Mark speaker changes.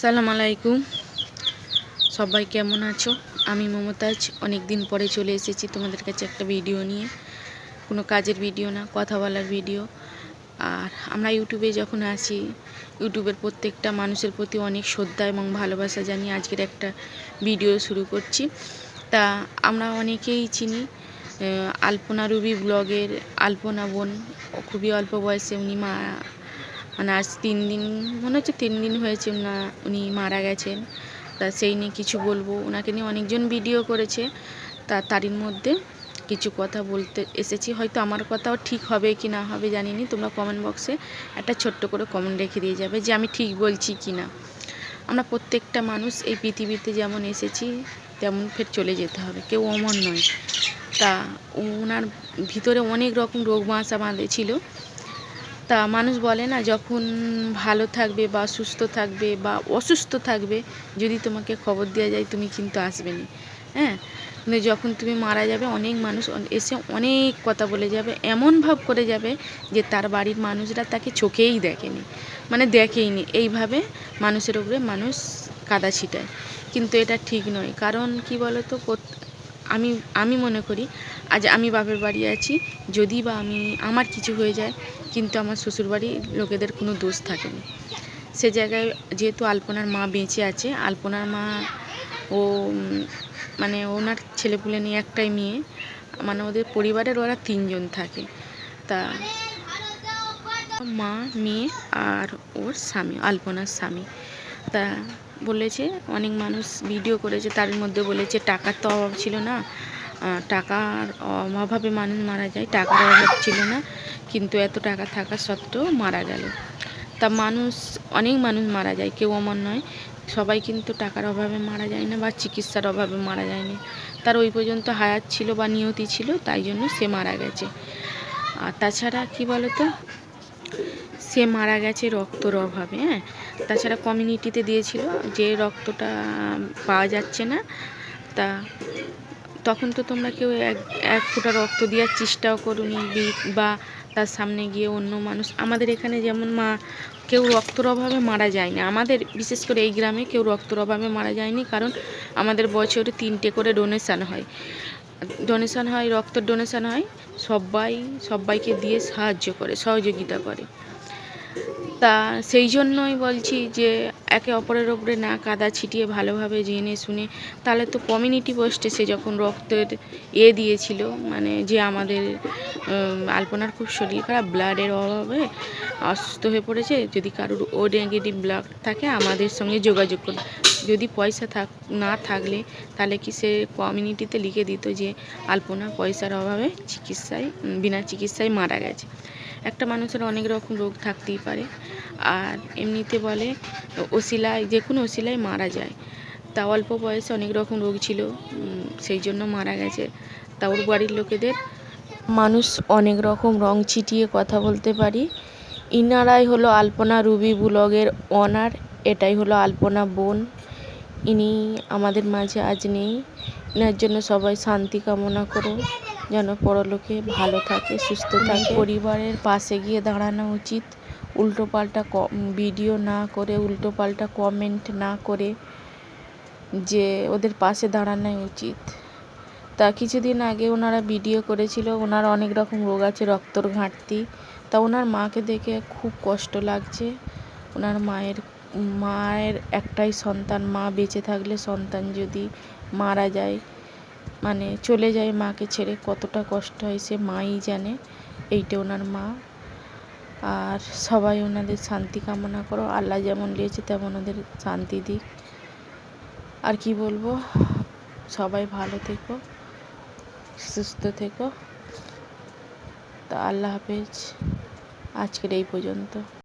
Speaker 1: আসসালামু আলাইকুম। সবাই কেমন আছো? আমি মমতাজ। অনেক দিন পরে চলে এসেছি তোমাদের কাছে একটা ভিডিও নিয়ে। কোনো কাজের ভিডিও না, কথা বলার ভিডিও আর আমরা ইউটিউবে যখন আসি ইউটিউবের প্রত্যেকটা মানুষের প্রতি অনেক শ্রদ্ধা এবং ভালোবাসা জানিয়ে আজকের একটা ভিডিও শুরু করছি। তা আমরা অনেকেই চিনি আলপনা রুবি ব্লগের আলপনা বোন খুবই অল্প বয়সে উনি মা মানে আজ তিন দিন, মনে হচ্ছে তিন দিন হয়েছে না উনি মারা গেছেন। তা সেই নিয়ে কিছু বলব। ওনাকে নিয়ে অনেকজন ভিডিও করেছে। তা তারই মধ্যে কিছু কথা বলতে এসেছি। হয়তো আমার কথাও ঠিক হবে কি না হবে জানি না তোমরা কমেন্ট বক্সে একটা ছোট্ট করে কমেন্ট রেখে দিয়ে যাবে যে আমি ঠিক বলছি কি না। আমরা প্রত্যেকটা মানুষ এই পৃথিবীতে যেমন এসেছি, তেমন ফের চলে যেতে হবে। কেউ অমর নয়। তা ওনার ভিতরে অনেক রকম রোগ বাসা বাঁধে ছিল। তা মানুষ বলে না, যখন ভালো থাকবে বা সুস্থ থাকবে বা অসুস্থ থাকবে, যদি তোমাকে খবর দেওয়া যায়, তুমি কিন্তু আসবে না। হ্যাঁ? কিন্তু যখন তুমি মারা যাবে, অনেক মানুষ এসে অনেক কথা বলে যাবে, এমন ভাব করে যাবে যে তার বাড়ির মানুষরা তাকে চোখেই দেখেনি। মানে দেখেইনি। এইভাবে মানুষের উপরে মানুষ কাদা ছিটায়। কিন্তু এটা ঠিক নয়। কারণ কি বলো তো প্রত- আমি আমি মনে করি, আজ আমি বাপের বাড়ি আছি, যদি বা আমি, আমার কিছু হয়ে যায়, কিন্তু আমার শ্বশুরবাড়ির লোকেদের কোনো দোষ থাকেনি। সে জায়গায় যেহেতু আলপনার মা বেঁচে আছে, আলপনার মা, ও মানে ওনার ছেলেপুলে নিয়ে একটাই মেয়ে মানে ওদের পরিবারের ওরা তিনজন থাকে। তা, মা, মেয়ে আর ওর স্বামী, আলপনার স্বামী। তা বলেছে, অনেক মানুষ ভিডিও করেছে, তার মধ্যে বলেছে টাকার তো অভাব ছিল না। টাকার অভাবে মানুষ মারা যায়, টাকার অভাব ছিল না, কিন্তু এত টাকা থাকা সত্ত্বেও মারা গেল। তা মানুষ, অনেক মানুষ মারা যায়, কেউ অমর নয়। সবাই কিন্তু টাকার অভাবে মারা যায় না বা চিকিৎসার অভাবে মারা যায়নি তার ওই পর্যন্ত হায়াত ছিল বা নিয়তি ছিল, তাই জন্য সে মারা গেছে। আর তাছাড়া কি বলতো? সে মারা গেছে রক্তর অভাবে হ্যাঁ? তাছাড়া কমিউনিটিতে দিয়েছিল যে রক্তটা পাওয়া যাচ্ছে না, তা তখন তো তোমরা কেউ এক এক ফোঁটা রক্ত দেওয়ার চেষ্টাও করুনি, বা তার সামনে গিয়ে অন্য মানুষ। আমাদের এখানে যেমন মা, কেউ রক্তর অভাবে মারা যায়নি। আমাদের, বিশেষ করে এই গ্রামে কেউ রক্তর অভাবে মারা যায়নি, কারণ আমাদের বছরে তিনটে করে ডোনেশান হয়। ডোনেশান হয়, রক্তের ডোনেশান হয়, সবাই, সবাইকে দিয়ে সাহায্য করে, সহযোগিতা করে। তা সেই জন্যই বলছি যে একে অপরের ওপরে না কাদা ছিটিয়ে ভালোভাবে জেনে শুনে, তাহলে তো কমিউনিটি পোস্টে সে যখন রক্তের এ দিয়েছিল মানে যে আমাদের আলপনার খুব শরীর খারাপ ব্লাডের অভাবে অসুস্থ হয়ে পড়েছে, যদি কারোর ও নেগেটিভ ব্লাড থাকে, আমাদের সঙ্গে যোগাযোগ করুন। যদি পয়সা থাক, না থাকলে, তাহলে কি সে কমিউনিটিতে লিখে দিত যে আলপনা পয়সার অভাবে চিকিৎসায় বিনা চিকিৎসায় মারা গেছে। একটা মানুষের অনেক রকম রোগ থাকতেই পারে। আর এমনিতে বলে, ওসিলায়, যে কোনো ওসিলায় মারা যায়। তা অল্প বয়সে অনেক রকম রোগ ছিল সেই জন্য মারা গেছে। তা ওর বাড়ির লোকেদের মানুষ অনেক রকম রং ছিটিয়ে কথা বলতে পারি। ইনারাই হলো আলপনা রুবি ব্লগের অনার, এটাই হলো আলপনা বোন। ইনি আমাদের মাঝে আজ নেই। এনার জন্য সবাই শান্তি কামনা করো। যেন পরলোকে ভালো থাকে সুস্থ থাকে। পরিবারের পাশে গিয়ে দাঁড়ানো উচিত। উল্টোপাল্টা ক- ভিডিও না করে উল্টোপাল্টা কমেন্ট না করে যে ওদের পাশে দাঁড়ানো উচিত। তা কিছুদিন আগে ওনারা ভিডিও করেছিল ওনার অনেক রকম রোগ আছে রক্তর ঘাটতি। তা ওনার মাকে দেখে খুব কষ্ট লাগছে। ওনার মায়ের মায়ের একটাই সন্তান মা বেঁচে থাকলে সন্তান যদি মারা যায় মানে চলে যায় মাকে ছেড়ে, কতটা কষ্ট হয় সে মাই জানে, এইটা ওনার মা। আর সবাই ওনাদের শান্তি কামনা করো, আল্লাহ যেমন দিয়েছে তেমন ওদের শান্তি দিক। আর কি বলব, সবাই ভালো থেকো, সুস্থ থেকো। তা আল্লাহ হাফেজ, আজকের এই পর্যন্ত।